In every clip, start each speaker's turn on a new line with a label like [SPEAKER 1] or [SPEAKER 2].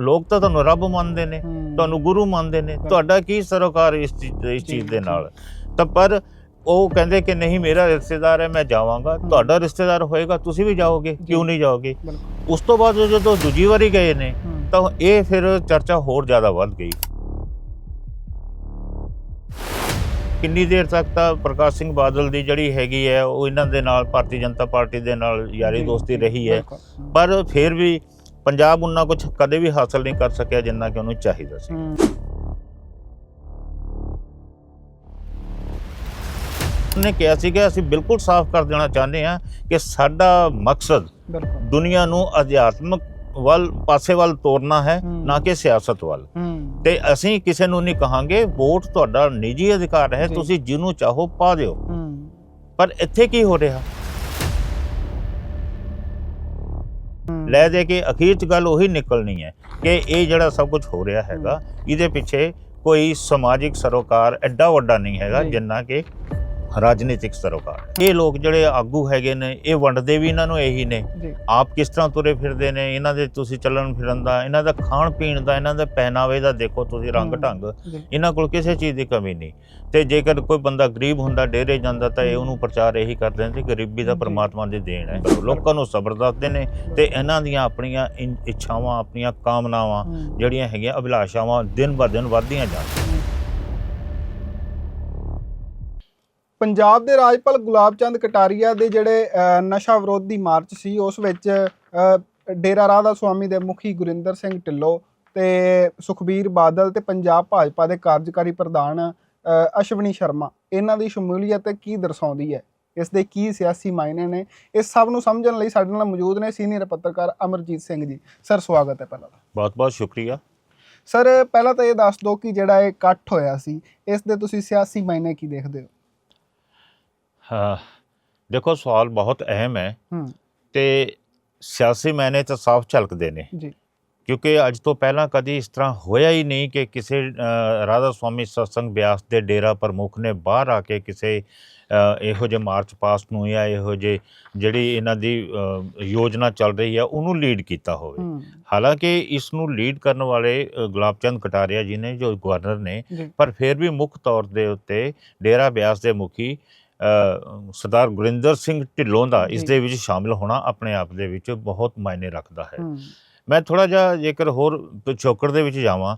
[SPEAKER 1] ਲੋਕ ਤਾਂ ਤੁਹਾਨੂੰ ਰੱਬ ਮੰਨਦੇ ਨੇ। ਤੁਹਾਨੂੰ ਗੁਰੂ ਮੰਨਦੇ ਨੇ। ਤੁਹਾਡਾ ਕੀ ਸਰੋਕਾਰ ਇਸ ਚੀਜ਼ ਇਸ ਚੀਜ਼ ਦੇ ਨਾਲ? ਤਾਂ ਪਰ ਉਹ ਕਹਿੰਦੇ ਕਿ ਨਹੀਂ ਮੇਰਾ ਰਿਸ਼ਤੇਦਾਰ ਹੈ ਮੈਂ ਜਾਵਾਂਗਾ। ਤੁਹਾਡਾ ਰਿਸ਼ਤੇਦਾਰ ਹੋਏਗਾ ਤੁਸੀਂ ਵੀ ਜਾਓਗੇ ਕਿਉਂ ਨਹੀਂ ਜਾਓਗੇ? ਉਸ ਤੋਂ ਬਾਅਦ ਜਦੋਂ ਦੂਜੀ ਵਾਰੀ ਗਏ ਨੇ। ਤਾਂ ਇਹ ਫਿਰ ਚਰਚਾ ਹੋਰ ਜ਼ਿਆਦਾ ਵੱਧ ਗਈ। ਕਿੰਨੀ ਦੇਰ ਤੱਕ ਤਾਂ ਪ੍ਰਕਾਸ਼ ਸਿੰਘ ਬਾਦਲ ਦੀ ਜਿਹੜੀ ਹੈਗੀ ਹੈ ਉਹ ਇਹਨਾਂ ਦੇ ਨਾਲ ਭਾਰਤੀ ਜਨਤਾ ਪਾਰਟੀ ਦੇ ਨਾਲ ਯਾਰੀ ਦੋਸਤੀ ਰਹੀ। ਹੂੰ। ਪਰ ਫਿਰ ਵੀ ਪੰਜਾਬ ਉਹਨਾਂ ਕੁਝ ਕਦੇ ਵੀ ਹਾਸਲ ਨਹੀਂ ਕਰ ਸਕਿਆ ਜਿੰਨਾ ਕਿ ਉਹਨੂੰ ਚਾਹੀਦਾ ਸੀ। ਉਹਨੇ ਕਿਹਾ ਸੀ ਕਿ ਅਸੀਂ ਬਿਲਕੁਲ ਸਾਫ਼ ਕਰ ਦੇਣਾ ਚਾਹੁੰਦੇ ਹਾਂ ਕਿ ਸਾਡਾ ਮਕਸਦ ਦੁਨੀਆ ਨੂੰ ਅਧਿਆਤਮਕ ਵੱਲ ਪਾਸੇ ਵੱਲ ਤੋਰਨਾ ਹੈ। ਨਾ ਕਿ ਸਿਆਸਤ ਵੱਲ। ਤੇ ਅਸੀਂ ਕਿਸੇ ਨੂੰ ਨਹੀਂ ਕਹਾਂਗੇ ਵੋਟ ਤੁਹਾਡਾ ਨਿੱਜੀ ਅਧਿਕਾਰ ਹੈ। ਤੁਸੀਂ ਜਿਹਨੂੰ ਚਾਹੋ ਪਾ ਦਿਓ। ਪਰ ਇੱਥੇ ਕੀ ਹੋ ਰਿਹਾ? ਲੈ ਦੇ ਕੇ ਅਖੀਰ ਚ ਗੱਲ ਉਹੀ ਨਿਕਲਣੀ ਹੈ ਕਿ ਇਹ ਜਿਹੜਾ ਸਭ ਕੁਝ ਹੋ ਰਿਹਾ ਹੈਗਾ ਇਹਦੇ ਪਿੱਛੇ ਕੋਈ ਸਮਾਜਿਕ ਸਰੋਕਾਰ ਐਡਾ ਵੱਡਾ ਨਹੀਂ ਹੈਗਾ। ਜਿੰਨਾ ਕਿ ਰਾਜਨੀਤਿਕ ਸਰੋਕਾਰ। ਇਹ ਲੋਕ ਜਿਹੜੇ ਆਗੂ ਹੈਗੇ ਨੇ ਇਹ ਵੰਡਦੇ ਵੀ ਇਹਨਾਂ ਨੂੰ ਇਹੀ ਨੇ। ਆਪ ਕਿਸ ਤਰ੍ਹਾਂ ਤੁਰੇ ਫਿਰਦੇ ਨੇ? ਇਹਨਾਂ ਦੇ ਤੁਸੀਂ ਚੱਲਣ ਫਿਰਨ ਦਾ ਇਹਨਾਂ ਦਾ ਖਾਣ ਪੀਣ ਦਾ ਇਹਨਾਂ ਦੇ ਪਹਿਨਾਵੇ ਦਾ ਦੇਖੋ ਤੁਸੀਂ ਰੰਗ। ਢੰਗ। ਇਹਨਾਂ ਕੋਲ ਕਿਸੇ ਚੀਜ਼ ਦੀ ਕਮੀ ਨਹੀਂ। ਤੇ ਜੇਕਰ ਕੋਈ ਬੰਦਾ ਗਰੀਬ ਹੁੰਦਾ ਡੇਰੇ ਜਾਂਦਾ ਤਾਂ ਇਹ ਉਹਨੂੰ ਪ੍ਰਚਾਰ ਇਹੀ ਕਰਦੇ ਨੇ ਕਿ ਗਰੀਬੀ ਦਾ। ਪਰਮਾਤਮਾ ਦੀ ਦੇਣ ਹੈ। ਲੋਕਾਂ ਨੂੰ ਸਬਰ ਦੱਸਦੇ ਨੇ ਤੇ ਇਹਨਾਂ ਦੀਆਂ ਆਪਣੀਆਂ ਇੱਛਾਵਾਂ ਆਪਣੀਆਂ ਕਾਮਨਾਵਾਂ। ਜਿਹੜੀਆਂ ਹੈਗੀਆਂ ਅਭਿਲਾਸ਼ਾਵਾਂ ਦਿਨ ਬਰ ਦਿਨ ਵੱਧਦੀਆਂ ਜਾਂਦੀਆਂ
[SPEAKER 2] ਪੰਜਾਬ ਦੇ ਰਾਜਪਾਲ ਗੁਲਾਬ ਚੰਦ ਕਟਾਰੀਆ ਦੇ ਜਿਹੜੇ ਨਸ਼ਾ ਵਿਰੋਧੀ ਮਾਰਚ ਸੀ ਉਸ ਵਿੱਚ ਡੇਰਾ ਰਾਧਾ ਸੁਆਮੀ ਦੇ ਮੁਖੀ ਗੁਰਿੰਦਰ ਸਿੰਘ ਢਿੱਲੋਂ ਤੇ ਸੁਖਬੀਰ ਬਾਦਲ ਤੇ ਪੰਜਾਬ ਭਾਜਪਾ ਦੇ ਕਾਰਜਕਾਰੀ ਪ੍ਰਧਾਨ ਅਸ਼ਵਨੀ ਸ਼ਰਮਾ। ਇਹਨਾਂ ਦੀ ਸ਼ਮੂਲੀਅਤ ਕੀ ਦਰਸਾਉਂਦੀ ਹੈ? ਇਸ ਦੇ ਕੀ ਸਿਆਸੀ ਮਾਇਨੇ ਨੇ? ਇਸ ਸਭ ਨੂੰ ਸਮਝਣ ਲਈ ਸਾਡੇ ਨਾਲ ਮੌਜੂਦ ਨੇ ਸੀਨੀਅਰ ਪੱਤਰਕਾਰ ਅਮਰਜੀਤ ਸਿੰਘ ਜੀ। ਸਰ ਸਵਾਗਤ ਹੈ ਪਹਿਲਾਂ ਤਾਂ।
[SPEAKER 1] ਬਹੁਤ ਬਹੁਤ ਸ਼ੁਕਰੀਆ।
[SPEAKER 2] ਸਰ ਪਹਿਲਾਂ ਤਾਂ ਇਹ ਦੱਸ ਦਿਓ ਕਿ ਜਿਹੜਾ ਇਹ ਇਕੱਠ ਹੋਇਆ ਸੀ ਇਸ ਦੇ ਤੁਸੀਂ ਸਿਆਸੀ ਮਾਇਨੇ ਕੀ ਦੇਖਦੇ ਹਾਂ?
[SPEAKER 1] ਦੇਖੋ ਸਵਾਲ ਬਹੁਤ ਅਹਿਮ ਹੈ। ਤੇ ਸਿਆਸੀ ਮੈਨੇ ਤਾਂ ਸਾਫ਼ ਝਲਕਦੇ ਨੇ।
[SPEAKER 2] ਜੀ।
[SPEAKER 1] ਕਿਉਂਕਿ ਅੱਜ ਤੋਂ ਪਹਿਲਾਂ ਕਦੀ ਇਸ ਤਰ੍ਹਾਂ ਹੋਇਆ ਹੀ ਨਹੀਂ ਕਿ ਕਿਸੇ ਰਾਧਾ ਸਵਾਮੀ ਸਤਸੰਗ ਬਿਆਸ ਦੇ ਡੇਰਾ ਪ੍ਰਮੁੱਖ ਨੇ ਬਾਹਰ ਆ ਕੇ ਕਿਸੇ ਇਹੋ ਜਿਹੇ ਮਾਰਚ ਪਾਸਟ ਨੂੰ ਜਾਂ ਇਹੋ ਜਿਹੇ ਜਿਹੜੀ ਇਹਨਾਂ ਦੀ ਯੋਜਨਾ ਚੱਲ ਰਹੀ ਹੈ ਉਹਨੂੰ ਲੀਡ ਕੀਤਾ ਹੋਵੇ। ਹਾਲਾਂਕਿ ਇਸ ਨੂੰ ਲੀਡ ਕਰਨ ਵਾਲੇ ਗੁਲਾਬ ਚੰਦ ਕਟਾਰੀਆ ਜੀ ਨੇ ਜੋ ਗਵਰਨਰ ਨੇ ਪਰ ਫਿਰ ਵੀ ਮੁੱਖ ਤੌਰ ਦੇ ਉੱਤੇ ਡੇਰਾ ਬਿਆਸ ਦੇ ਮੁਖੀ ਸਰਦਾਰ ਗੁਰਿੰਦਰ ਸਿੰਘ ਢਿੱਲੋਂ ਦਾ ਇਸ। ਦੇ ਵਿੱਚ ਸ਼ਾਮਿਲ ਹੋਣਾ ਆਪਣੇ ਆਪ ਦੇ ਵਿੱਚ ਬਹੁਤ ਮਾਇਨੇ ਰੱਖਦਾ ਹੈ। ਮੈਂ ਥੋੜਾ ਜਿਹਾ ਜੇਕਰ ਹੋਰ ਪਿਛੋਕੜ ਦੇ ਵਿੱਚ ਜਾਵਾਂ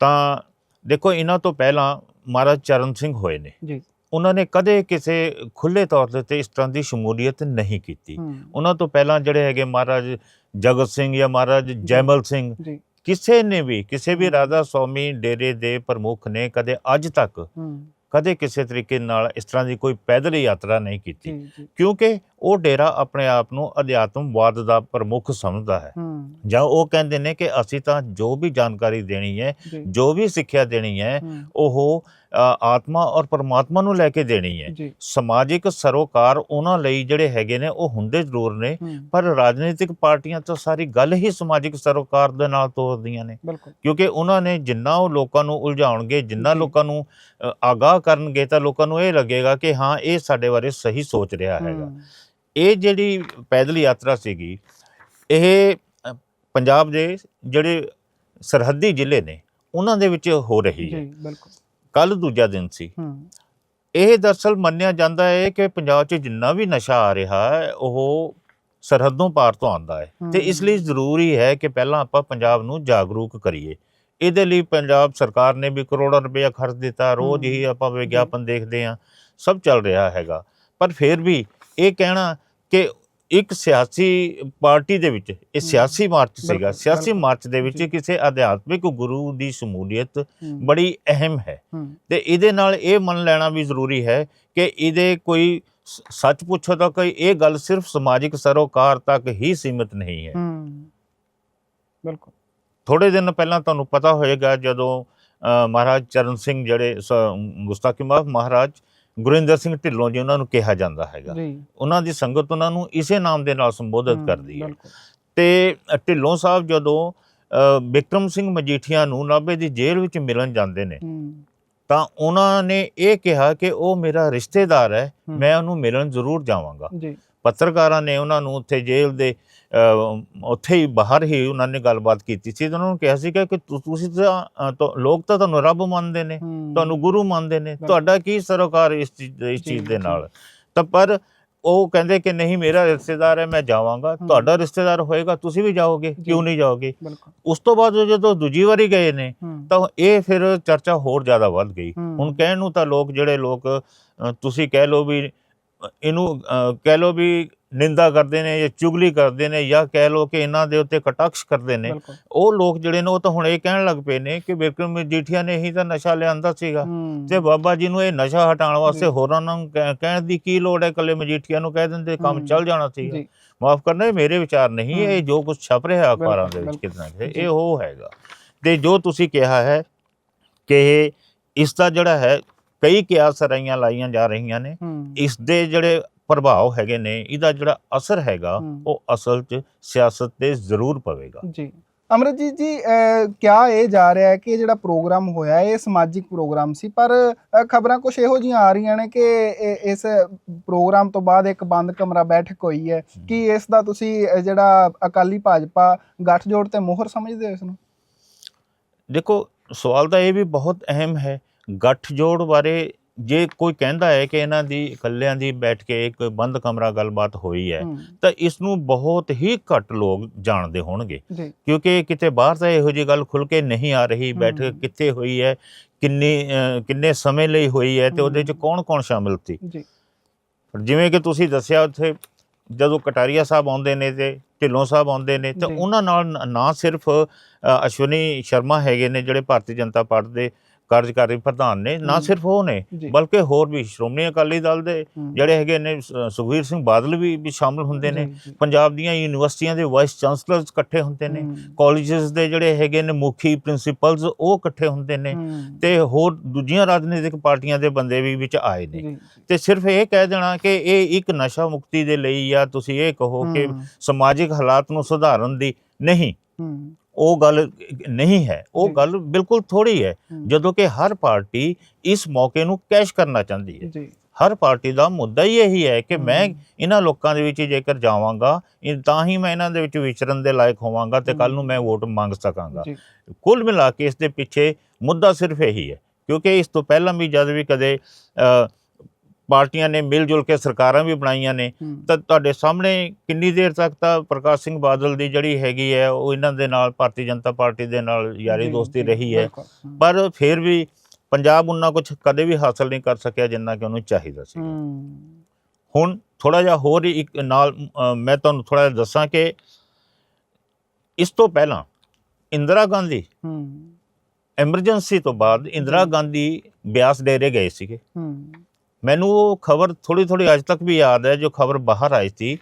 [SPEAKER 1] ਤਾਂ ਦੇਖੋ ਇਹਨਾਂ ਤੋਂ ਪਹਿਲਾਂ ਮਹਾਰਾਜ ਚਰਨ ਸਿੰਘ ਹੋਏ ਨੇ।
[SPEAKER 2] ਜੀ।
[SPEAKER 1] ਉਹਨਾਂ ਨੇ ਕਦੇ ਕਿਸੇ ਖੁੱਲੇ ਤੌਰ ਦੇ ਉੱਤੇ ਇਸ ਤਰ੍ਹਾਂ ਦੀ ਸ਼ਮੂਲੀਅਤ ਨਹੀਂ ਕੀਤੀ। ਉਹਨਾਂ ਤੋਂ ਪਹਿਲਾਂ ਜਿਹੜੇ ਹੈਗੇ ਮਹਾਰਾਜ ਜਗਤ ਸਿੰਘ ਜਾਂ ਮਹਾਰਾਜ ਜੈਮਲ ਸਿੰਘ ਕਿਸੇ ਨੇ ਵੀ ਕਿਸੇ ਵੀ। ਰਾਧਾ ਸਵਾਮੀ ਡੇਰੇ ਦੇ ਪ੍ਰਮੁੱਖ ਨੇ ਕਦੇ ਅੱਜ ਤੱਕ ਕਦੇ ਕਿਸੇ ਤਰੀਕੇ ਨਾਲ ਇਸ ਤਰ੍ਹਾਂ ਦੀ ਕੋਈ ਪੈਦਲ ਯਾਤਰਾ ਨਹੀਂ ਕੀਤੀ। ਕਿਉਂਕਿ ਉਹ ਡੇਰਾ ਆਪਣੇ ਆਪ ਨੂੰ ਅਧਿਆਤਮਵਾਦ ਦਾ ਪ੍ਰਮੁੱਖ ਸਮਝਦਾ ਹੈ। ਜਾਂ ਉਹ ਕਹਿੰਦੇ ਨੇ ਕਿ ਅਸੀਂ ਤਾਂ ਜੋ ਵੀ ਜਾਣਕਾਰੀ ਦੇਣੀ ਹੈ
[SPEAKER 2] ਜੀ।
[SPEAKER 1] ਵੀ ਸਿੱਖਿਆ ਦੇਣੀ ਹੈ। ਉਹ ਆਤਮਾ ਔਰ ਪਰਮਾਤਮਾ ਨੂੰ ਲੈ ਕੇ ਦੇਣੀ ਹੈ। ਸਮਾਜਿਕ ਸਰੋਕਾਰ ਉਹਨਾਂ ਲਈ ਜਿਹੜੇ ਹੈਗੇ ਨੇ ਉਹ ਹੁੰਦੇ ਜ਼ਰੂਰ ਨੇ ਪਰ ਰਾਜਨੀਤਿਕ ਪਾਰਟੀਆਂ ਤਾਂ ਸਾਰੀ ਗੱਲ ਹੀ ਸਮਾਜਿਕ ਸਰੋਕਾਰ ਦੇ ਨਾਲ ਤੋਰਦੀਆਂ ਨੇ। ਕਿਉਂਕਿ ਉਹਨਾਂ ਨੇ ਜਿੰਨਾ ਉਹ ਲੋਕਾਂ ਨੂੰ ਉਲਝਾਉਣਗੇ ਜਿੰਨਾ। ਲੋਕਾਂ ਨੂੰ ਆਗਾਹ ਕਰਨਗੇ ਤਾਂ ਲੋਕਾਂ ਨੂੰ ਇਹ ਲੱਗੇਗਾ ਕਿ ਹਾਂ ਇਹ ਸਾਡੇ ਬਾਰੇ ਸਹੀ ਸੋਚ ਰਿਹਾ ਹੈਗਾ। ਇਹ ਜਿਹੜੀ ਪੈਦਲ ਯਾਤਰਾ ਸੀਗੀ ਇਹ ਪੰਜਾਬ ਦੇ ਜਿਹੜੇ ਸਰਹੱਦੀ ਜ਼ਿਲ੍ਹੇ ਨੇ ਉਹਨਾਂ ਦੇ ਵਿੱਚ ਹੋ ਰਹੀ
[SPEAKER 2] ਜੀ
[SPEAKER 1] ਹੈ
[SPEAKER 2] ਬਿਲਕੁਲ।
[SPEAKER 1] ਕੱਲ ਦੂਜਾ ਦਿਨ ਸੀ।
[SPEAKER 2] ਹੂੰ।
[SPEAKER 1] ਇਹ ਦਰਸਲ ਮੰਨਿਆ ਜਾਂਦਾ ਹੈ ਕਿ ਪੰਜਾਬ 'ਚ ਜਿੰਨਾ ਵੀ ਨਸ਼ਾ ਆ ਰਿਹਾ ਹੈ ਉਹ ਸਰਹੱਦੋਂ ਪਾਰ ਤੋਂ ਆਉਂਦਾ ਹੈ। ਤੇ ਇਸ ਲਈ ਜ਼ਰੂਰੀ ਹੈ ਕਿ ਪਹਿਲਾਂ ਆਪਾਂ ਪੰਜਾਬ ਨੂੰ ਜਾਗਰੂਕ ਕਰੀਏ। ਇਹਦੇ ਲਈ ਪੰਜਾਬ ਸਰਕਾਰ ਨੇ ਵੀ ਕਰੋੜਾਂ ਰੁਪਏ ਖਰਚ ਦਿੱਤਾ। ਰੋਜ਼। ਹੀ। ਆਪਾਂ ਵਿਗਿਆਪਨ ਦੇਖਦੇ ਹਾਂ। ਸਭ ਚੱਲ ਰਿਹਾ ਹੈਗਾ। ਪਰ ਫਿਰ ਵੀ ਇਹ ਕਹਿਣਾ ਕਿ ਇੱਕ ਸਿਆਸੀ ਪਾਰਟੀ ਦੇ ਵਿੱਚ ਇਹ ਸਿਆਸੀ ਮਾਰਚ ਸੀਗਾ। ਸਿਆਸੀ। ਮਾਰਚ ਦੇ ਵਿੱਚ। ਕਿਸੇ ਅਧਿਆਤਮਿਕ ਗੁਰੂ ਦੀ ਸ਼ਮੂਲੀਅਤ ਬੜੀ ਅਹਿਮ ਹੈ। ਤੇ ਇਹਦੇ ਨਾਲ ਇਹ ਮੰਨ ਲੈਣਾ ਵੀ ਜ਼ਰੂਰੀ ਹੈ ਕਿ ਇਹਦੇ ਕੋਈ ਸੱਚ ਪੁੱਛੋ ਤਾਂ ਕੋਈ ਇਹ ਗੱਲ ਸਿਰਫ ਸਮਾਜਿਕ ਸਰੋਕਾਰ ਤੱਕ ਹੀ ਸੀਮਿਤ ਨਹੀਂ ਹੈ।
[SPEAKER 2] ਬਿਲਕੁਲ।
[SPEAKER 1] ਥੋੜੇ ਦਿਨ ਪਹਿਲਾਂ ਤੁਹਾਨੂੰ ਪਤਾ ਹੋਏਗਾ ਜਦੋਂ ਮਹਾਰਾਜ ਚਰਨ ਸਿੰਘ ਜਿਹੜੇ ਗੁਸਤਾਖੀ ਮਾਫ ਮਹਾਰਾਜ ਗੁਰਿੰਦਰ ਸਿੰਘ ਢਿੱਲੋਂ ਜੀ ਉਹਨਾਂ ਨੂੰ ਕਿਹਾ ਜਾਂਦਾ ਹੈਗਾ। ਉਹਨਾਂ ਦੀ ਸੰਗਤ ਉਹਨਾਂ ਨੂੰ ਇਸੇ ਨਾਮ ਦੇ ਨਾਲ ਸੰਬੋਧਿਤ ਕਰਦੀ ਹੈ। ਤੇ ਢਿੱਲੋਂ ਸਾਹਿਬ ਜਦੋਂ ਬਿਕਰਮ ਸਿੰਘ ਮਜੀਠੀਆ ਨੂੰ ਨਾਭੇ ਦੀ ਜੇਲ੍ਹ ਵਿੱਚ ਮਿਲਣ ਜਾਂਦੇ ਨੇ ਤਾਂ ਉਹਨਾਂ ਨੇ ਇਹ ਕਿਹਾ ਕਿ ਉਹ ਮੇਰਾ ਰਿਸ਼ਤੇਦਾਰ ਹੈ ਮੈਂ ਉਹਨੂੰ ਮਿਲਣ ਜ਼ਰੂਰ ਜਾਵਾਂਗਾ।
[SPEAKER 2] ਜੀ।
[SPEAKER 1] ਪੱਤਰਕਾਰਾਂ ਨੇ ਉਹਨਾਂ ਨੂੰ ਉੱਥੇ ਜੇਲ੍ਹ ਦੇ ਉੱਥੇ ਹੀ ਬਾਹਰ ਹੀ ਉਹਨਾਂ ਨੇ ਗੱਲਬਾਤ ਕੀਤੀ ਸੀ ਉਹਨਾਂ ਨੂੰ ਕਿਹਾ ਸੀ ਕਿ ਤੁਸੀਂ ਤਾਂ ਲੋਕ ਤਾਂ ਤੁਹਾਨੂੰ ਰੱਬ ਮੰਨਦੇ ਨੇ ਤੁਹਾਨੂੰ ਗੁਰੂ ਮੰਨਦੇ ਨੇ। ਤੁਹਾਡਾ ਕੀ ਸਰੋਕਾਰ ਇਸ ਚੀਜ਼ ਇਸ
[SPEAKER 2] ਜੀ,
[SPEAKER 1] ਚੀਜ਼ ਦੇ। ਨਾਲ? ਤਾਂ ਪਰ ਉਹ ਕਹਿੰਦੇ ਕਿ ਨਹੀਂ ਮੇਰਾ ਰਿਸ਼ਤੇਦਾਰ ਹੈ ਮੈਂ ਜਾਵਾਂਗਾ। ਤੁਹਾਡਾ ਰਿਸ਼ਤੇਦਾਰ ਹੋਏਗਾ ਤੁਸੀਂ ਵੀ ਜਾਓਗੇ। ਕਿਉਂ ਨਹੀਂ ਜਾਓਗੇ ਉਸ ਤੋਂ ਬਾਅਦ ਜਦੋਂ ਦੂਜੀ ਵਾਰੀ ਗਏ ਨੇ ਤਾਂ ਇਹ ਫਿਰ ਚਰਚਾ ਹੋਰ ਜ਼ਿਆਦਾ ਵੱਧ ਗਈ। ਹੁਣ ਕਹਿਣ ਨੂੰ ਤਾਂ ਲੋਕ ਜਿਹੜੇ ਲੋਕ ਤੁਸੀਂ ਕਹਿ ਲਓ ਵੀ ਇਹਨੂੰ ਕਹਿ ਲਓ ਵੀ ਨਿੰਦਾ ਕਰਦੇ ਨੇ ਜਾਂ ਚੁਗਲੀ ਕਰਦੇ ਨੇ ਜਾਂ ਕਹਿ ਲਓ ਕਿ ਇਹਨਾਂ ਦੇ ਉੱਤੇ ਕਟਾਕਸ਼ ਕਰਦੇ ਨੇ ਉਹ ਲੋਕ ਜਿਹੜੇ ਨੇ ਉਹ ਤਾਂ ਹੁਣ ਇਹ ਕਹਿਣ ਲੱਗ ਪਏ ਨੇ ਕਿ ਬਿਕਰਮ ਮਜੀਠੀਆ ਨੇ ਹੀ ਤਾਂ ਨਸ਼ਾ ਲਿਆਂਦਾ ਸੀਗਾ ਤੇ ਬਾਬਾ ਜੀ ਨੂੰ ਇਹ ਨਸ਼ਾ ਹਟਾਉਣ ਵਾਸਤੇ। ਹੋਰਾਂ ਨੂੰ ਕਹਿ- ਕਹਿਣ ਦੀ ਕੀ ਲੋੜ ਹੈ? ਇਕੱਲੇ ਮਜੀਠੀਆ ਨੂੰ ਕਹਿ ਦਿੰਦੇ ਕੰਮ। ਚੱਲ ਜਾਣਾ ਸੀਗਾ।
[SPEAKER 2] ਜੀ।
[SPEAKER 1] ਮਾਫ ਕਰਨਾ ਮੇਰੇ ਵਿਚਾਰ ਨਹੀਂ। ਇਹ ਜੋ ਕੁਝ ਛਪ ਰਿਹਾ ਅਖਬਾਰਾਂ ਦੇ ਵਿੱਚ ਕਿਤੇ ਨਾ ਕਿਤੇ
[SPEAKER 2] ਜੀ।
[SPEAKER 1] ਇਹ ਉਹ ਹੈਗਾ। ਤੇ ਜੋ ਤੁਸੀਂ ਕਿਹਾ ਹੈ ਕਿ ਇਸ ਦਾ ਜਿਹੜਾ ਹੈ ਕਈ ਕਿਆਸ ਰਾਈਆਂ ਲਾਈਆਂ ਜਾ ਰਹੀਆਂ ਨੇ। ਇਸ ਦੇ ਜਿਹੜੇ ਪ੍ਰਭਾਵ ਹੈਗੇ ਨੇ ਇਹਦਾ ਜਿਹੜਾ ਅਸਰ ਹੈਗਾ। ਉਹ ਅਸਲ 'ਚ ਸਿਆਸਤ ਤੇ ਜ਼ਰੂਰ ਪਵੇਗਾ।
[SPEAKER 2] ਜੀ। ਅਮਰਜੀਤ ਜੀ ਕਿਹਾ ਇਹ ਜਾ ਰਿਹਾ ਹੈ ਕਿ ਜਿਹੜਾ ਪ੍ਰੋਗਰਾਮ ਹੋਇਆ ਇਹ ਸਮਾਜਿਕ ਪ੍ਰੋਗਰਾਮ ਸੀ ਪਰ ਖਬਰਾਂ ਕੁਝ ਇਹੋ ਜਿਹੀਆਂ ਆ ਰਹੀਆਂ ਨੇ ਕਿ ਇਸ ਪ੍ਰੋਗਰਾਮ ਤੋਂ ਬਾਅਦ ਇੱਕ ਬੰਦ ਕਮਰਾ ਬੈਠਕ ਹੋਈ ਹੈ। ਕੀ ਇਸ ਦਾ ਤੁਸੀਂ ਜਿਹੜਾ ਅਕਾਲੀ ਭਾਜਪਾ ਗੱਠਜੋੜ ਤੇ ਮੋਹਰ ਸਮਝਦੇ ਹੋ ਇਸ ਨੂੰ?
[SPEAKER 1] ਦੇਖੋ ਸਵਾਲ ਤਾਂ ਇਹ ਵੀ ਬਹੁਤ ਅਹਿਮ ਹੈ ਗੱਠਜੋੜ ਬਾਰੇ ਜੇ ਕੋਈ ਕਹਿੰਦਾ ਹੈ ਕਿ ਇਹਨਾਂ ਦੀ ਇਕੱਲਿਆਂ ਦੀ ਬੈਠ ਕੇ ਇੱਕ ਬੰਦ ਕਮਰਾ ਗੱਲਬਾਤ ਹੋਈ ਹੈ ਤਾਂ ਇਸ ਨੂੰ ਬਹੁਤ ਹੀ ਘੱਟ ਲੋਕ ਜਾਣਦੇ ਹੋਣਗੇ
[SPEAKER 2] ਜੀ
[SPEAKER 1] ਕਿਉਂਕਿ ਕਿਤੇ ਬਾਹਰ ਤਾਂ ਇਹੋ ਜਿਹੀ ਗੱਲ ਖੁੱਲ ਕੇ ਨਹੀਂ ਆ ਰਹੀ। ਬੈਠਕ ਕਿੱਥੇ ਹੋਈ ਹੈ ਕਿੰਨੀ ਕਿੰਨੇ ਸਮੇਂ ਲਈ ਹੋਈ ਹੈ ਤੇ ਉਹਦੇ ਚ
[SPEAKER 2] ਹਮ।
[SPEAKER 1] ਕੌਣ-ਕੌਣ ਸ਼ਾਮਿਲ ਸੀ
[SPEAKER 2] ਜੀ
[SPEAKER 1] ਜਿਵੇਂ ਕਿ ਤੁਸੀਂ ਦੱਸਿਆ ਉੱਥੇ ਜਦੋਂ ਕਟਾਰੀਆ ਸਾਹਿਬ ਆਉਂਦੇ ਨੇ ਤੇ ਢਿੱਲੋਂ ਸਾਹਿਬ ਆਉਂਦੇ ਨੇ ਤਾਂ
[SPEAKER 2] ਜੀ।
[SPEAKER 1] ਉਹਨਾਂ ਨਾਲ ਨ- ਸਿਰਫ ਅਸ਼ਵਨੀ ਸ਼ਰਮਾ ਹੈਗੇ ਨੇ ਜਿਹੜੇ ਭਾਰਤੀ ਜਨਤਾ ਪਾਰਟੀ ਦੇ ਕਾਰਜਕਾਰੀ ਪ੍ਰਧਾਨ ਨੇ ਨਾ। ਸਿਰਫ ਉਹ ਨੇ ਬਲਕਿ ਹੋਰ ਵੀ ਸ਼੍ਰੋਮਣੀ ਅਕਾਲੀ ਦਲ ਦੇ ਜਿਹੜੇ ਹੈਗੇ ਨੇ ਸ- ਸੁਖਬੀਰ ਸਿੰਘ ਬਾਦਲ ਵੀ ਵੀ ਸ਼ਾਮਲ ਹੁੰਦੇ ਨੇ ਪੰਜਾਬ ਦੀਆਂ ਯੂਨੀਵਰਸਿਟੀਆਂ ਦੇ ਵਾਈਸ ਚਾਂਸਲਰਸ ਇਕੱਠੇ ਹੁੰਦੇ ਨੇ ਕਾਲਜਸ ਦੇ ਜਿਹੜੇ ਹੈਗੇ ਨੇ ਮੁਖੀ ਪ੍ਰਿੰਸੀਪਲਸ ਉਹ ਇਕੱਠੇ ਹੁੰਦੇ ਨੇ ਤੇ ਹੋਰ ਦੂਜੀਆਂ ਰਾਜਨੀਤਿਕ ਪਾਰਟੀਆਂ ਦੇ ਬੰਦੇ ਵੀ ਵਿੱਚ ਆਏ ਨੇ। ਤੇ ਸਿਰਫ ਇਹ ਕਹਿ ਦੇਣਾ ਕਿ ਇਹ ਇੱਕ ਨਸ਼ਾ ਮੁਕਤੀ ਦੇ ਲਈ ਜਾਂ ਤੁਸੀਂ ਇਹ ਕਹੋ ਕਿ ਸਮਾਜਿਕ ਹਾਲਾਤ ਨੂੰ ਸੁਧਾਰਨ ਦੀ ਨਹੀਂ। ਉਹ ਗੱਲ ਨਹੀਂ ਹੈ ਉਹ। ਗੱਲ ਬਿਲਕੁਲ ਥੋੜੀ ਹੈ ਜਦੋਂ ਕਿ ਹਰ ਪਾਰਟੀ ਇਸ ਮੌਕੇ ਨੂੰ ਕੈਸ਼ ਕਰਨਾ ਚਾਹੁੰਦੀ ਹੈ।
[SPEAKER 2] ਜੀ।
[SPEAKER 1] ਹਰ ਪਾਰਟੀ ਦਾ ਮੁੱਦਾ ਹੀ ਇਹੀ ਹੈ ਕਿ ਮੈਂ ਇਹਨਾਂ ਲੋਕਾਂ ਦੇ ਵਿੱਚ ਜੇਕਰ ਜਾਵਾਂਗਾ ਤਾਂ ਹੀ ਮੈਂ ਇਹਨਾਂ ਦੇ ਵਿੱਚ ਵਿਚਰਨ ਦੇ ਲਾਇਕ ਹੋਵਾਂਗਾ ਤੇ ਕੱਲ ਨੂੰ ਮੈਂ ਵੋਟ ਮੰਗ ਸਕਾਂਗਾ। ਕੁੱਲ ਮਿਲਾ ਕੇ ਇਸ ਦੇ ਪਿੱਛੇ ਮੁੱਦਾ ਸਿਰਫ ਇਹੀ ਹੈ ਕਿਉਂਕਿ ਇਸ ਤੋਂ ਪਹਿਲਾਂ ਵੀ ਜਦ ਵੀ ਕਦੇ ਪਾਰਟੀਆਂ ਨੇ ਮਿਲ ਜੁਲ ਕੇ ਸਰਕਾਰਾਂ ਵੀ ਬਣਾਈਆਂ ਨੇ। ਤਾਂ ਤੁਹਾਡੇ ਸਾਹਮਣੇ ਕਿੰਨੀ ਦੇਰ ਤੱਕ ਤਾਂ ਪ੍ਰਕਾਸ਼ ਸਿੰਘ ਬਾਦਲ ਦੀ ਜਿਹੜੀ ਹੈਗੀ ਹੈ ਉਹ ਇਹਨਾਂ ਦੇ ਨਾਲ ਭਾਰਤੀ ਜਨਤਾ ਪਾਰਟੀ ਦੇ ਨਾਲ ਯਾਰੀ ਦੋਸਤੀ ਰਹੀ ਹੈ। ਪਰ ਫਿਰ ਵੀ ਪੰਜਾਬ ਉਹਨਾਂ ਕੁਝ ਕਦੇ ਵੀ ਹਾਸਲ ਨਹੀਂ ਕਰ ਸਕਿਆ ਜਿੰਨਾ ਕਿ ਉਹਨੂੰ ਚਾਹੀਦਾ ਸੀ। ਹੁਣ ਥੋੜਾ ਜਿਹਾ ਹੋਰ ਇੱਕ ਨਾਲ ਮੈਂ ਤੁਹਾਨੂੰ ਥੋੜਾ ਜਿਹਾ ਦੱਸਾਂ ਕਿ ਇਸ ਤੋਂ ਪਹਿਲਾਂ ਇੰਦਰਾ ਗਾਂਧੀ ਐਮਰਜੈਂਸੀ ਤੋਂ ਬਾਅਦ ਇੰਦਰਾ। ਗਾਂਧੀ ਬਿਆਸ ਡੇਰੇ ਗਏ ਸੀਗੇ। ਮੈਨੂੰ ਉਹ ਖਬਰ ਥੋੜੀ ਥੋੜੀ ਅੱਜ ਤੱਕ ਵੀ ਯਾਦ ਹੈ ਜੋ ਖਬਰ ਬਾਹਰ ਆਈ ਸੀ।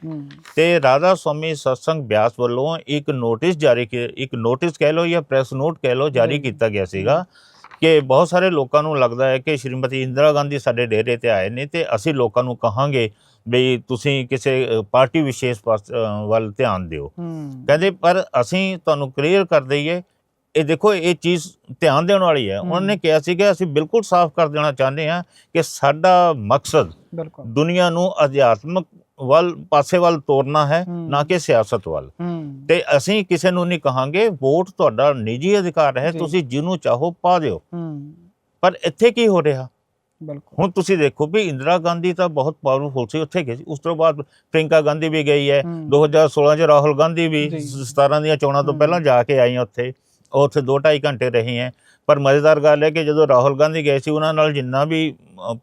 [SPEAKER 1] ਤੇ ਰਾਧਾ ਸਵਾਮੀ ਸਤਸੰਗ ਬਿਆਸ ਵੱਲੋਂ ਇੱਕ ਨੋਟਿਸ ਜਾਰੀ ਕੀ ਇੱਕ ਨੋਟਿਸ ਕਹਿ ਲਓ ਜਾਂ ਪ੍ਰੈਸ ਨੋਟ ਕਹਿ ਲਓ ਜਾਰੀ। ਕੀਤਾ ਗਿਆ ਸੀਗਾ ਕਿ ਬਹੁਤ ਸਾਰੇ ਲੋਕਾਂ ਨੂੰ ਲੱਗਦਾ ਹੈ ਕਿ ਸ਼੍ਰੀਮਤੀ ਇੰਦਰਾ ਗਾਂਧੀ ਸਾਡੇ ਡੇਰੇ ਤੇ ਆਏ ਨੇ ਤੇ ਅਸੀਂ ਲੋਕਾਂ ਨੂੰ ਕਹਾਂਗੇ ਵੀ ਤੁਸੀਂ ਕਿਸੇ ਪਾਰਟੀ ਵਿਸ਼ੇਸ਼ ਵੱਲ ਧਿਆਨ ਦਿਓ। ਕਹਿੰਦੇ ਪਰ ਅਸੀਂ ਤੁਹਾਨੂੰ ਕਲੀਅਰ ਕਰ ਦਈਏ ਇਹ ਦੇਖੋ ਇਹ ਚੀਜ਼ ਧਿਆਨ ਦੇਣ ਵਾਲੀ ਹੈ। ਉਹਨਾਂ ਨੇ। ਕਿਹਾ ਸੀ ਕਿ ਅਸੀਂ ਬਿਲਕੁਲ ਸਾਫ਼ ਕਰ ਦੇਣਾ ਚਾਹੁੰਦੇ ਹਾਂ ਕਿ ਸਾਡਾ ਮਕਸਦ ਦੁਨੀਆ ਨੂੰ ਅਧਿਆਤਮਕ ਵੱਲ ਪਾਸੇ ਵੱਲ ਤੋਰਨਾ ਹੈ। ਨਾ ਕਿ ਸਿਆਸਤ ਵੱਲ। ਤੇ ਅਸੀਂ ਕਿਸੇ ਨੂੰ ਨਹੀਂ ਕਹਾਂਗੇ ਵੋਟ ਤੁਹਾਡਾ ਨਿੱਜੀ ਅਧਿਕਾਰ ਹੈ। ਤੁਸੀਂ ਜਿਹਨੂੰ ਚਾਹੋ ਪਾ ਦਿਓ। ਪਰ ਇੱਥੇ ਕੀ ਹੋ ਰਿਹਾ?
[SPEAKER 2] ਬਿਲਕੁਲ।
[SPEAKER 1] ਹੁਣ ਤੁਸੀਂ ਦੇਖੋ ਵੀ ਇੰਦਰਾ ਗਾਂਧੀ ਤਾਂ ਬਹੁਤ ਪਾਵਰਫੁਲ ਸੀ ਉੱਥੇ ਗਈ ਸੀ। ਉਸ ਤੋਂ ਬਾਅਦ ਪ੍ਰਿੰਕਾ ਗਾਂਧੀ ਵੀ ਗਈ ਹੈ।
[SPEAKER 2] ਹੂੰ,
[SPEAKER 1] 2016 ਚ ਰਾਹੁਲ ਗਾਂਧੀ ਵੀ
[SPEAKER 2] ਜੀ।
[SPEAKER 1] 17 ਦੀਆਂ ਚੋਣਾਂ ਤੋਂ। ਪਹਿਲਾਂ ਜਾ ਕੇ ਆਈ ਉੱਥੇ। ਉਹ ਉੱਥੇ 2.5 ਘੰਟੇ ਰਹੀ ਹੈ। ਪਰ ਮਜ਼ੇਦਾਰ ਗੱਲ ਹੈ ਕਿ ਜਦੋਂ ਰਾਹੁਲ ਗਾਂਧੀ ਗਏ ਸੀ ਉਹਨਾਂ ਨਾਲ ਜਿੰਨਾ ਵੀ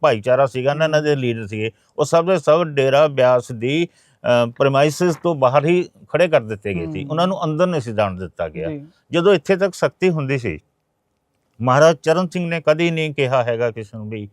[SPEAKER 1] ਭਾਈਚਾਰਾ ਸੀਗਾ ਨਾ ਇਹਨਾਂ ਦੇ ਲੀਡਰ ਸੀਗੇ ਉਹ ਸਭ ਦੇ ਸਭ ਡੇਰਾ ਬਿਆਸ ਦੀ ਪ੍ਰਮਾਈਸਿਸ ਤੋਂ ਬਾਹਰ ਹੀ ਖੜੇ ਕਰ ਦਿੱਤੇ ਗਏ ਸੀ। ਉਹਨਾਂ ਨੂੰ ਅੰਦਰ ਨਹੀਂ ਸੀ ਜਾਣ ਦਿੱਤਾ ਗਿਆ। ਜਦੋਂ ਇੱਥੇ ਤੱਕ ਸਖਤੀ ਹੁੰਦੀ ਸੀ ਮਹਾਰਾਜ ਚਰਨ ਸਿੰਘ ਨੇ ਕਦੀ ਨਹੀਂ ਕਿਹਾ ਹੈਗਾ ਕਿਸੇ ਨੂੰ ਵੀ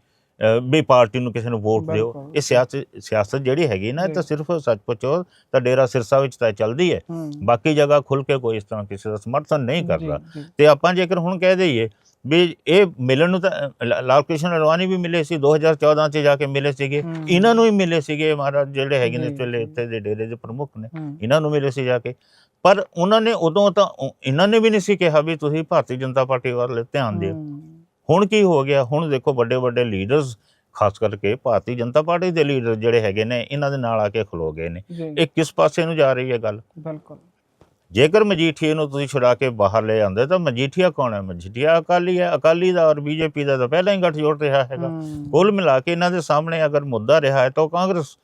[SPEAKER 1] ਵੀ ਪਾਰਟੀ ਨੂੰ ਕਿਸੇ ਨੂੰ ਵੋਟ ਦਿਓ। ਇਹ ਸਿਆਸਤ ਸਿਆਸਤ ਜਿਹੜੀ ਹੈਗੀ ਨਾ ਇਹ ਤਾਂ। ਸਿਰਫ ਸੱਚ ਪੁੱਛੋ ਤਾਂ ਡੇਰਾ ਸਿਰਸਾ ਵਿੱਚ ਤਾਂ ਚੱਲਦੀ ਹੈ। ਬਾਕੀ ਜਗ੍ਹਾ ਖੁੱਲ ਕੇ ਕੋਈ ਇਸ ਤਰ੍ਹਾਂ ਕਿਸੇ ਦਾ ਸਮਰਥਨ ਨਹੀਂ ਕਰਦਾ। ਤੇ ਆਪਾਂ ਜੇਕਰ ਹੁਣ ਕਹਿ ਦਈਏ ਵੀ ਇਹ ਮਿਲਣ ਨੂੰ ਤਾਂ ਲਾਲ ਕ੍ਰਿਸ਼ਨ ਅਡਵਾਨੀ ਵੀ ਮਿਲੇ ਸੀ 2014 ਚ ਜਾ ਕੇ ਮਿਲੇ ਸੀਗੇ। ਇਹਨਾਂ ਨੂੰ ਹੀ ਮਿਲੇ ਸੀਗੇ ਮਹਾਰਾਜ ਜਿਹੜੇ ਹੈਗੇ ਨੇ
[SPEAKER 2] ਜੀ।
[SPEAKER 1] ਇੱਥੇ ਦੇ ਡੇਰੇ ਦੇ ਪ੍ਰਮੁੱਖ ਨੇ। ਇਹਨਾਂ ਨੂੰ ਮਿਲੇ ਸੀ ਜਾ ਕੇ। ਪਰ ਉਹਨਾਂ ਨੇ ਉਦੋਂ ਤਾਂ ਇਹਨਾਂ ਨੇ ਵੀ ਨਹੀਂ ਸੀ ਕਿਹਾ ਵੀ ਤੁਸੀਂ ਭਾਰਤੀ ਜਨਤਾ ਪਾਰਟੀ ਵੱਲ ਧਿਆਨ ਦਿਓ। ਹੁਣ ਕੀ ਹੋ ਗਿਆ? ਹੁਣ ਦੇਖੋ ਵੱਡੇ ਵੱਡੇ ਲੀਡਰਸ ਖਾਸ ਕਰਕੇ ਭਾਰਤੀ ਜਨਤਾ ਪਾਰਟੀ ਦੇ ਲੀਡਰ ਜਿਹੜੇ ਹੈਗੇ ਨੇ ਇਹਨਾਂ ਦੇ ਨਾਲ ਆ ਕੇ ਖਲੋ ਗਏ ਨੇ। ਇਹ ਕਿਸ ਪਾਸੇ ਨੂੰ ਜਾ ਰਹੀ ਹੈ ਗੱਲ?
[SPEAKER 2] ਬਿਲਕੁਲ।
[SPEAKER 1] ਜੇਕਰ ਮਜੀਠੀਆ ਨੂੰ ਤੁਸੀਂ ਛੁਡਾ ਕੇ ਬਾਹਰ ਲੈ ਆਉਂਦੇ ਤਾਂ ਮਜੀਠੀਆ ਕੌਣ ਹੈ? ਮਜੀਠੀਆ ਅਕਾਲੀ ਹੈ। ਅਕਾਲੀ ਦਾ ਔਰ ਬੀਜੇਪੀ ਦਾ ਤਾਂ ਪਹਿਲਾਂ ਹੀ ਗੱਠਜੋੜ ਰਿਹਾ ਹੈਗਾ। ਕੁੱਲ ਮਿਲਾ ਕੇ ਇਹਨਾਂ ਦੇ ਸਾਹਮਣੇ ਅਗਰ ਮੁੱਦਾ ਰਿਹਾ ਹੈ ਤਾਂ ਉਹ ਕਾਂਗਰਸ।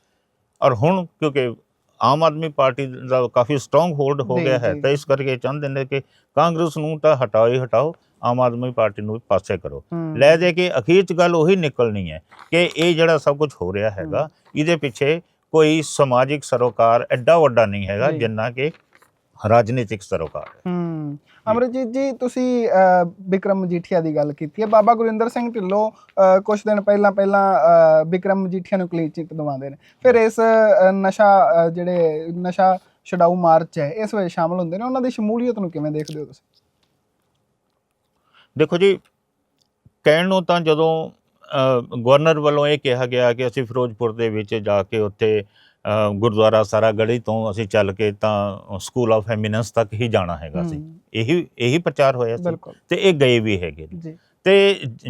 [SPEAKER 1] ਔਰ ਹੁਣ ਕਿਉਂਕਿ ਆਮ ਆਦਮੀ ਪਾਰਟੀ ਦਾ ਕਾਫੀ ਸਟਰੋਂਗ ਹੋਲਡ ਹੋ ਗਿਆ ਹੈ। ਤਾਂ ਇਸ ਕਰਕੇ ਚਾਹੁੰਦੇ ਨੇ ਕਿ ਕਾਂਗਰਸ ਨੂੰ ਤਾਂ ਹਟਾਓ ਹੀ ਹਟਾਓ। ਆਮ ਆਦਮੀ ਪਾਰਟੀ ਨੂੰ ਵੀ ਪਾਸੇ ਕਰੋ। ਲੈ ਦੇ ਕੇ ਅਖੀਰ ਚ ਗੱਲ ਉਹੀ ਨਿਕਲਣੀ ਹੈ ਕਿ ਇਹ ਜਿਹੜਾ ਸਭ ਕੁਝ ਹੋ ਰਿਹਾ ਹੈਗਾ ਇਹਦੇ ਪਿੱਛੇ ਕੋਈ ਸਮਾਜਿਕ ਸਰੋਕਾਰ ਐਡਾ ਵੱਡਾ ਨਹੀਂ ਹੈਗਾ। ਜਿੰਨਾ ਕਿ ਰਾਜਨੀਤਿਕ ਸਰੋਕਾਰ ਹੈ।
[SPEAKER 2] ਅਮਰਜੀਤ ਜੀ ਤੁਸੀਂ ਵਿਕਰਮ ਮਜੀਠੀਆ ਦੀ ਗੱਲ ਕੀਤੀ ਹੈ। ਬਾਬਾ ਗੁਰਿੰਦਰ ਸਿੰਘ ਢਿੱਲੋਂ ਕੁਝ ਦਿਨ ਪਹਿਲਾਂ ਪਹਿਲਾਂ ਵਿਕਰਮ ਮਜੀਠੀਆ ਨੂੰ ਕਲੀਨ ਚਿੱਟ ਦਵਾਉਂਦੇ ਨੇ। ਫਿਰ ਇਸ ਨਸ਼ਾ ਜਿਹੜੇ ਨਸ਼ਾ ਛਡਾਊ ਮਾਰਚ ਹੈ ਇਸ ਵਿੱਚ ਸ਼ਾਮਲ ਹੁੰਦੇ ਨੇ। ਉਹਨਾਂ ਦੀ ਸ਼ਮੂਲੀਅਤ ਨੂੰ ਕਿਵੇਂ ਦੇਖਦੇ ਹੋ ਤੁਸੀਂ?
[SPEAKER 1] ਦੇਖੋ ਜੀ ਕਹਿਣ ਨੂੰ ਤਾਂ ਜਦੋਂ ਗਵਰਨਰ ਵੱਲੋਂ ਇਹ ਕਿਹਾ ਗਿਆ ਕਿ ਅਸੀਂ ਫਿਰੋਜ਼ਪੁਰ ਦੇ ਵਿੱਚ ਜਾ ਕੇ ਉੱਥੇ ਗੁਰਦੁਆਰਾ ਸਾਰਾ ਗੜੀ ਤੋਂ ਅਸੀਂ ਚੱਲ ਕੇ ਤਾਂ ਸਕੂਲ ਆਫ ਐਮੀਨੈਂਸ ਤੱਕ ਹੀ ਜਾਣਾ ਹੈਗਾ ਸੀ। ਇਹੀ ਇਹੀ ਪ੍ਰਚਾਰ ਹੋਇਆ ਸੀ ਤੇ ਇਹ ਗਏ ਵੀ ਹੈਗੇ ਤੇ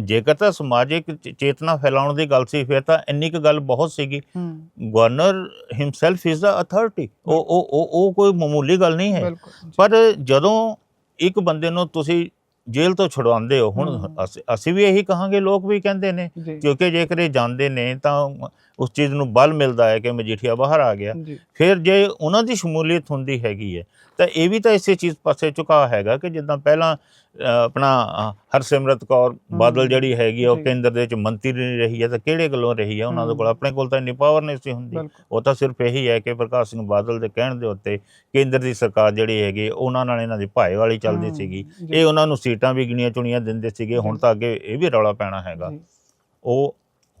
[SPEAKER 1] ਜੇਕਰ ਤਾਂ ਸਮਾਜਿਕ ਚੇਤਨਾ ਫੈਲਾਉਣ ਦੀ ਗੱਲ ਸੀ ਫਿਰ ਤਾਂ ਇੰਨੀ ਕੁ ਗੱਲ ਬਹੁਤ ਸੀਗੀ। Governor himself is the authority ਉਹ ਉਹ ਉਹ ਕੋਈ ਮਾਮੂਲੀ ਗੱਲ ਨਹੀਂ ਹੈ। ਪਰ ਜਦੋਂ ਇੱਕ ਬੰਦੇ ਨੂੰ ਤੁਸੀਂ ਜੇਲ੍ਹ ਤੋਂ ਛੁਡਵਾਉਂਦੇ ਹੋ ਹੁਣ। ਅਸੀਂ ਅਸੀਂ ਵੀ ਇਹੀ ਕਹਾਂਗੇ ਲੋਕ ਵੀ ਕਹਿੰਦੇ ਨੇ ਕਿਉਂਕਿ ਜੇਕਰ ਇਹ ਜਾਂਦੇ ਨੇ ਤਾਂ ਉਸ ਚੀਜ਼ ਨੂੰ ਬਲ ਮਿਲਦਾ ਹੈ ਕਿ ਮਜੀਠੀਆ ਬਾਹਰ ਆ ਗਿਆ। ਫਿਰ ਜੇ ਉਹਨਾਂ ਦੀ ਸ਼ਮੂਲੀਅਤ ਹੁੰਦੀ ਹੈਗੀ ਹੈ ਤਾਂ ਇਹ ਵੀ ਤਾਂ ਇਸੇ ਚੀਜ਼ ਪਾਸੇ ਝੁਕਾ ਹੈਗਾ ਕਿ ਜਿੱਦਾਂ ਪਹਿਲਾਂ ਆਪਣਾ ਹਰਸਿਮਰਤ ਕੌਰ ਬਾਦਲ ਜਿਹੜੀ ਹੈਗੀ ਉਹ। ਕੇਂਦਰ ਦੇ ਵਿੱਚ ਮੰਤਰੀ ਨਹੀਂ ਰਹੀ ਹੈ ਤਾਂ ਕਿਹੜੇ ਗੱਲੋਂ ਰਹੀ ਹੈ? ਉਹਨਾਂ ਦੇ ਕੋਲ। ਆਪਣੇ ਕੋਲ ਤਾਂ ਇੰਨੀ ਪਾਵਰ ਨਹੀਂ ਸੀ ਹੁੰਦੀ। ਉਹ ਤਾਂ ਸਿਰਫ ਇਹੀ ਹੈ ਕਿ ਪ੍ਰਕਾਸ਼ ਸਿੰਘ ਬਾਦਲ ਦੇ ਕਹਿਣ ਦੇ ਉੱਤੇ ਕੇਂਦਰ ਦੀ ਸਰਕਾਰ ਜਿਹੜੀ ਹੈਗੀ ਉਹਨਾਂ ਨਾਲ ਇਹਨਾਂ ਦੀ ਭਾਏ ਵਾਲੀ ਚੱਲਦੀ ਸੀਗੀ। ਇਹ ਉਹਨਾਂ ਨੂੰ ਸੀਟਾਂ ਵੀ ਗਿਣੀਆਂ ਚੁਣੀਆਂ ਦਿੰਦੇ ਸੀਗੇ ਹੁਣ। ਤਾਂ ਅੱਗੇ ਇਹ ਵੀ ਰੌਲਾ ਪੈਣਾ ਹੈਗਾ। ਉਹ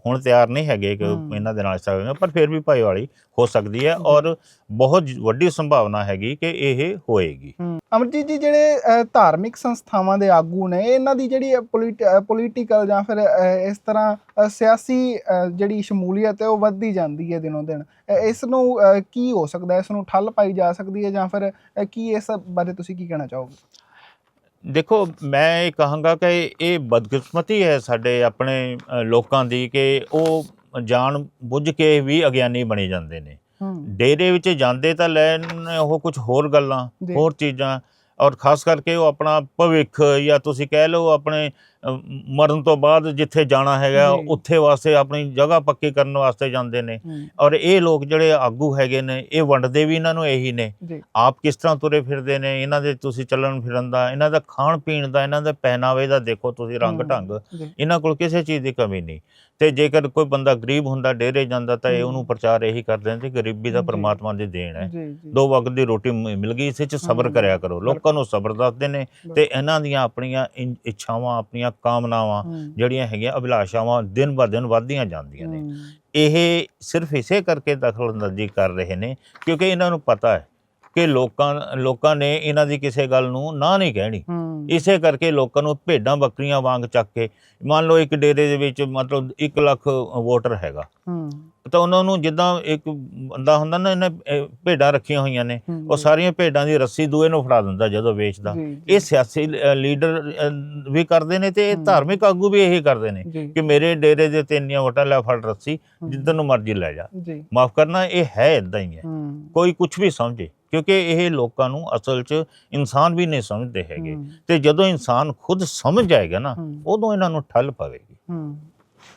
[SPEAKER 1] ਹੁਣ ਤਿਆਰ ਨਹੀਂ ਹੈਗੇ ਕਿ। ਇਹਨਾਂ ਦੇ ਨਾਲ ਸਕਣ ਪਰ ਫਿਰ ਵੀ ਭਾਈ ਵਾਲੀ ਹੋ ਸਕਦੀ ਹੈ ਔਰ ਬਹੁਤ ਵੱਡੀ ਸੰਭਾਵਨਾ ਹੈਗੀ ਕਿ ਇਹ ਹੋਏਗੀ।
[SPEAKER 2] ਅਮਰਜੀਤ ਜੀ ਜਿਹੜੇ ਧਾਰਮਿਕ ਸੰਸਥਾਵਾਂ ਦੇ ਆਗੂ ਨੇ ਇਹਨਾਂ ਦੀ ਜਿਹੜੀ ਪੋਲੀਟੀਕਲ ਜਾਂ ਫਿਰ ਇਸ ਤਰ੍ਹਾਂ ਸਿਆਸੀ ਜਿਹੜੀ ਸ਼ਮੂਲੀਅਤ ਹੈ ਉਹ ਵੱਧਦੀ ਜਾਂਦੀ ਹੈ ਦਿਨੋਂ ਦਿਨ। ਇਸ ਨੂੰ ਕੀ ਹੋ ਸਕਦਾ ਇਸ ਨੂੰ ਠੱਲ ਪਾਈ ਜਾ ਸਕਦੀ ਹੈ ਜਾਂ ਫਿਰ ਕੀ ਇਸ ਬਾਰੇ ਤੁਸੀਂ ਕੀ ਕਹਿਣਾ ਚਾਹੋਗੇ?
[SPEAKER 1] ਦੇਖੋ ਮੈਂ ਇਹ ਕਹਾਂਗਾ ਕਿ ਇਹ ਬਦਕਿਸਮਤੀ ਹੈ ਸਾਡੇ ਆਪਣੇ ਅ, ਲੋਕਾਂ ਦੀ ਕਿ ਉਹ ਜਾਣ ਬੁੱਝ ਕੇ ਵੀ ਅਗਿਆਨੀ ਬਣੇ ਜਾਂਦੇ ਨੇ
[SPEAKER 2] ਹੂੰ
[SPEAKER 1] ਡੇਰੇ ਵਿੱਚ ਜਾਂਦੇ ਤਾਂ ਲੈਣ ਉਹ ਕੁਝ ਹੋਰ ਗੱਲਾਂ
[SPEAKER 2] ਜੀ।
[SPEAKER 1] ਹੋਰ ਚੀਜ਼ਾਂ ਔਰ ਖਾਸ ਕਰਕੇ ਉਹ ਆਪਣਾ ਭਵਿੱਖ ਜਾਂ ਤੁਸੀਂ ਕਹਿ ਲਓ ਆਪਣੇ ਮਰਨ ਤੋਂ ਬਾਅਦ ਜਿੱਥੇ ਜਾਣਾ ਹੈਗਾ। ਉੱਥੇ ਵਾਸਤੇ ਆਪਣੀ ਜਗ੍ਹਾ ਪੱਕੀ ਕਰਨ ਵਾਸਤੇ ਜਾਂਦੇ ਨੇ। ਔਰ ਇਹ ਲੋਕ ਜਿਹੜੇ ਆਗੂ ਹੈਗੇ ਨੇ ਇਹ ਵੰਡਦੇ ਵੀ ਇਹਨਾਂ ਨੂੰ ਇਹੀ ਨੇ। ਆਪ ਕਿਸ ਤਰ੍ਹਾਂ ਤੁਰੇ ਫਿਰਦੇ ਨੇ ਇਹਨਾਂ ਦੇ ਤੁਸੀਂ ਚੱਲਣ ਫਿਰਨ ਦਾ ਇਹਨਾਂ ਦਾ ਖਾਣ ਪੀਣ ਦਾ ਇਹਨਾਂ ਦੇ ਪਹਿਨਾਵੇ ਦਾ ਦੇਖੋ ਤੁਸੀਂ ਰੰਗ ਢੰਗ। ਇਹਨਾਂ ਕੋਲ ਕਿਸੇ ਚੀਜ਼ ਦੀ ਕਮੀ ਨਹੀਂ। ਤੇ ਜੇਕਰ ਕੋਈ ਬੰਦਾ ਗਰੀਬ ਹੁੰਦਾ ਡੇਰੇ ਜਾਂਦਾ ਤਾਂ ਇਹ। ਉਹਨੂੰ ਪ੍ਰਚਾਰ ਇਹੀ ਕਰਦੇ ਨੇ ਕਿ ਗਰੀਬੀ ਦਾ। ਪਰਮਾਤਮਾ ਦੀ ਦੇਣ ਹੈ। ਦੋ ਵਕਤ ਦੀ ਰੋਟੀ ਮਿਲ ਗਈ ਇਸੇ ਚ ਸਬਰ ਕਰਿਆ ਕਰੋ। ਲੋਕਾਂ ਨੂੰ ਸਬਰ ਦੱਸਦੇ ਨੇ ਤੇ ਇਹਨਾਂ ਦੀਆਂ ਆਪਣੀਆਂ ਇੱਛਾਵਾਂ ਆਪਣੀਆਂ ਕਾਮਨਾਵਾਂ ਜਿਹੜੀਆਂ ਹੈਗੀਆਂ ਅਭਿਲਾਸ਼ਾਵਾਂ ਦਿਨ ਬ ਦਿਨ ਵੱਧਦੀਆਂ ਜਾਂਦੀਆਂ ਨੇ। ਇਹ ਸਿਰਫ ਇਸੇ ਕਰਕੇ ਦਖਲਅੰਦਾਜ਼ੀ ਕਰ ਰਹੇ ਨੇ ਕਿਉਂਕਿ ਇਹਨਾਂ ਨੂੰ ਪਤਾ ਹੈ ਕਿ ਲੋਕਾਂ ਲੋਕਾਂ ਨੇ ਇਹਨਾਂ ਦੀ ਕਿਸੇ ਗੱਲ ਨੂੰ ਨਾ ਨਹੀਂ ਕਹਿਣੀ। ਇਸੇ ਕਰਕੇ ਲੋਕਾਂ ਨੂੰ ਭੇਡਾਂ ਬੱਕਰੀਆਂ ਵਾਂਗ ਚੱਕ ਕੇ ਮੰਨ ਲਓ ਇੱਕ ਡੇਰੇ ਦੇ ਵਿੱਚ ਮਤਲਬ 1 ਲੱਖ ਵੋਟਰ ਹੈਗਾ। ਤਾਂ ਉਹਨਾਂ ਨੂੰ ਜਿੱਦਾਂ ਇੱਕ ਬੰਦਾ ਹੁੰਦਾ ਨਾ ਇਹਨੇ ਭੇਡਾਂ ਰੱਖੀਆਂ ਹੋਈਆਂ ਨੇ ਉਹ ਸਾਰੀਆਂ ਭੇਡਾਂ ਦੀ ਰੱਸੀ ਦੂਏ ਨੂੰ ਫੜਾ ਦਿੰਦਾ ਜਦੋਂ ਵੇਚਦਾ। ਇਹ ਸਿਆਸੀ ਲੀਡਰ ਵੀ ਕਰਦੇ ਨੇ ਤੇ ਇਹ। ਧਾਰਮਿਕ ਆਗੂ ਵੀ ਇਹੀ ਕਰਦੇ ਨੇ
[SPEAKER 2] ਜੀ।
[SPEAKER 1] ਕਿ ਮੇਰੇ ਡੇਰੇ ਦੇ ਤੇ ਇੰਨੀਆਂ ਵੋਟਾਂ ਲੈ ਫੜ ਰੱਸੀ ਜਿੱਦਨ ਨੂੰ ਮਰਜ਼ੀ ਲੈ ਜਾ।
[SPEAKER 2] ਜੀ।
[SPEAKER 1] ਮਾਫ ਕਰਨਾ ਇਹ ਹੈ ਇਦਾਂ ਹੀ ਹੈ।
[SPEAKER 2] ਹੂੰ।
[SPEAKER 1] ਕੋਈ ਕੁਝ ਵੀ ਸਮਝੇ ਕਿਉਂਕਿ ਇਹ ਲੋਕਾਂ ਨੂੰ ਅਸਲ 'ਚ ਇਨਸਾਨ ਵੀ ਨਹੀਂ ਸਮਝਦੇ ਹੈਗੇ।
[SPEAKER 2] ਹੂੰ,
[SPEAKER 1] ਤੇ ਜਦੋਂ ਇਨਸਾਨ ਖੁਦ ਸਮਝ ਜਾਏਗਾ ਨਾ
[SPEAKER 2] ਹੂੰ।
[SPEAKER 1] ਉਦੋਂ ਇਹਨਾਂ ਨੂੰ ਠੱਲ ਪਵੇਗੀ।
[SPEAKER 2] ਹੂੰ।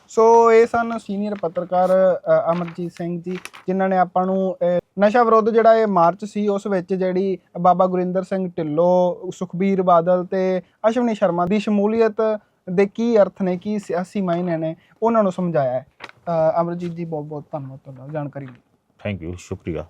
[SPEAKER 2] ਸੋ ਇਹ ਸਨ ਸੀਨੀਅਰ ਪੱਤਰਕਾਰ ਅ, ਅਮਰਜੀਤ ਸਿੰਘ ਜੀ ਜਿਨ੍ਹਾਂ ਨੇ ਆਪਾਂ ਨੂੰ ਅ, ਨਸ਼ਾ ਵਿਰੋਧ ਜਿਹੜਾ ਇਹ ਮਾਰਚ ਸੀ ਉਸ ਵਿੱਚ ਜਿਹੜੀ ਬਾਬਾ ਗੁਰਿੰਦਰ ਸਿੰਘ ਢਿੱਲੋਂ ਸੁਖਬੀਰ ਬਾਦਲ ਤੇ ਅਸ਼ਵਨੀ ਸ਼ਰਮਾ ਦੀ ਸ਼ਮੂਲੀਅਤ ਦੇ ਕੀ ਅਰਥ ਨੇ ਕੀ ਸਿਆਸੀ ਮਾਇਨੇ ਨੇ ਉਹਨਾਂ ਨੂੰ ਸਮਝਾਇਆ ਹੈ। ਅ, ਅਮਰਜੀਤ ਜੀ ਬਹੁਤ ਬਹੁਤ ਧੰਨਵਾਦ ਤੁਹਾਡਾ ਜਾਣਕਾਰੀ ਲਈ।
[SPEAKER 1] ਥੈਂਕ ਯੂ ਸ਼ੁਕਰੀਆ।